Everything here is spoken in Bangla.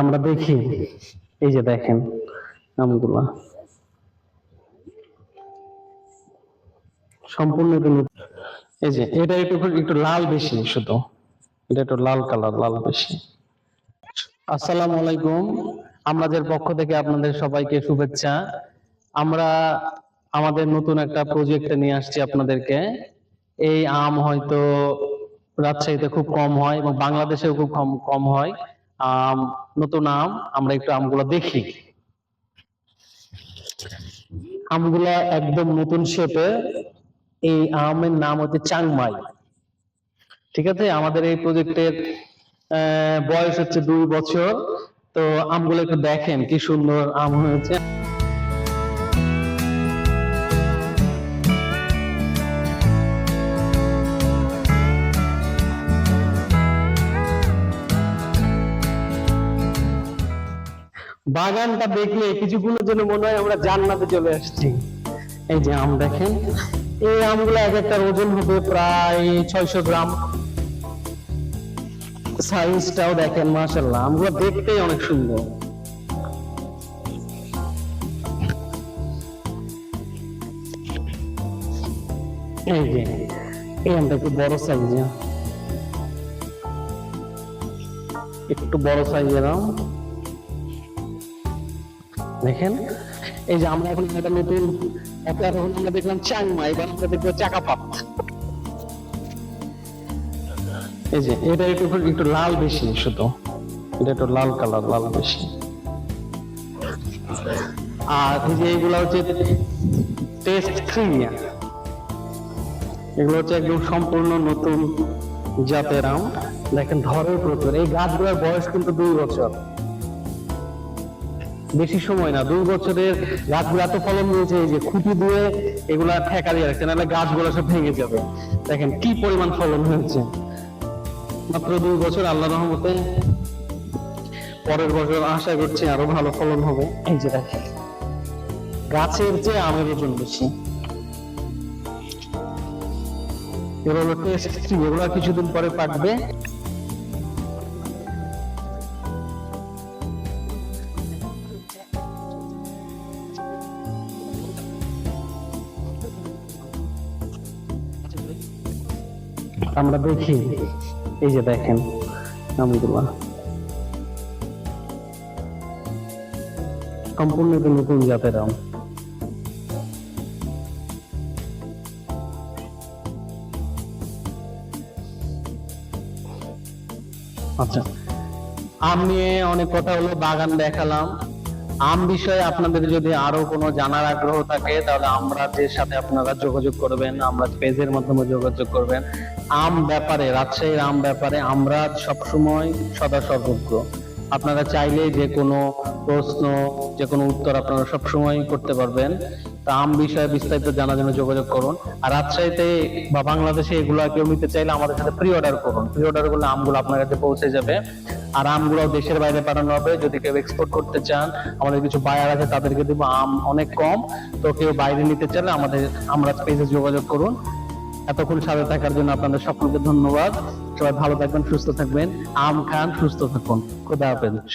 আমরা দেখি। এই যে দেখেন আমগুলা সম্পূর্ণ এই যে, এটা একটু একটু লাল বেশি শুধু। এটা একটু লাল কালার, লাল বেশি। আসসালামু আলাইকুম। আমাদের পক্ষ থেকে আপনাদের সবাইকে শুভেচ্ছা। আমরা আমাদের নতুন একটা প্রজেক্ট নিয়ে আসছি আপনাদেরকে। এই আম হয়তো রাজশাহীতে খুব কম হয় এবং বাংলাদেশেও খুব কম কম হয়। আম, নতুন আম, আমরা একটু আমগুলো দেখি। আমগুলা একদম নতুন শেপে, এই আমের নাম হচ্ছে চাংমাই। ঠিক আছে? আমাদের এই প্রজেক্টের বয়স হচ্ছে দুই বছর। তো আমগুলো একটু দেখেন, কি সুন্দর আম হয়েছে। বাগানটা দেখলে কিছুক্ষণের জন্য মনে হয় আমরা জান্নাতে চলে আসছি। এই যে আম দেখেন, এই আমগুলো এক একটা ওজন হবে প্রায় ছয়শো গ্রাম। সাইজটাও দেখেন মাশাল্লাহ আমগুলো দেখতেই অনেক সুন্দর। এই যে, এই আমটা একটু বড় সাইজ একটু বড় সাইজের আম। দেখেন? এই যে আমরা এখন একটা নতুন আমরা দেখলাম চাংমা, এবার আমরা দেখব চাকাপাত এই যে, এটা একটু একটু লাল বেশি শুধু। এটা একটু লাল কালার, লাল বেশি। আর এই যে এগুলা হচ্ছে টেস্ট ক্রিমিয়া এগুলো হচ্ছে একদম সম্পূর্ণ নতুন জাতের আম। দেখেন ধরে প্রচুর। এই গাছগুলোর বয়স কিন্তু দুই বছর। বেশি সময় না। দুই বছরের গাছগুলো এত ফলন এই যে খুঁটি দিয়ে এগুলা ঠেকা দিয়ে রাখছে নাহলে গাছগুলো সব ভেঙে যাবে। দেখেন কি পরিমাণ ফলন হয়েছে। মাত্র দুই বছর আল্লাহ রহমতে পরের বছর আশা করছি আরও ভালো ফলন হবে। এই যে দেখেন, গাছের চেয়ে আমের ওজন বেশি। এগুলো টেস্ট এগুলো কিছুদিন পরে পাকবে। আমরা দেখি। এই যে দেখেন সম্পূর্ণ একটু নতুন জাতের আম? আচ্ছা। আম নিয়ে অনেক কথা হলো, বাগান দেখালাম। আম বিষয়ে আপনাদের যদি আরও কোনো জানার আগ্রহ থাকে, তাহলে আমরা যে সাথে আপনারা যোগাযোগ করবেন, আমরা পেজের মাধ্যমে যোগাযোগ করবেন। আম ব্যাপারে, রাজশাহীর আম ব্যাপারে আমরা সবসময় সদা সর্বজ্ঞ। আপনারা চাইলে যে কোনো প্রশ্ন, যে কোনো উত্তর আপনারা সবসময় করতে পারবেন। তা আম বিষয়ে বিস্তারিত জানার জন্য যোগাযোগ করুন। আর রাজশাহীতে বা বাংলাদেশে এগুলো কেউ নিতে চাইলে আমাদের সাথে প্রি অর্ডার করুন। প্রি অর্ডার করলে আমগুলো আপনার কাছে পৌঁছে যাবে। আর আমগুলো দেশের বাইরে পাঠানো হবে। যদি কেউ এক্সপোর্ট করতে চান, আমাদের কিছু বায়ার আছে, তাদেরকে দিব আম অনেক কম। তো কেউ বাইরে নিতে চাইলে আমাদের আমরা পেজে যোগাযোগ করুন। এতক্ষণ সাথে থাকার জন্য আপনাদের সকলকে ধন্যবাদ। সবাই ভালো থাকবেন, সুস্থ থাকবেন। আম খান, সুস্থ থাকুন। খোদা হাফেজ।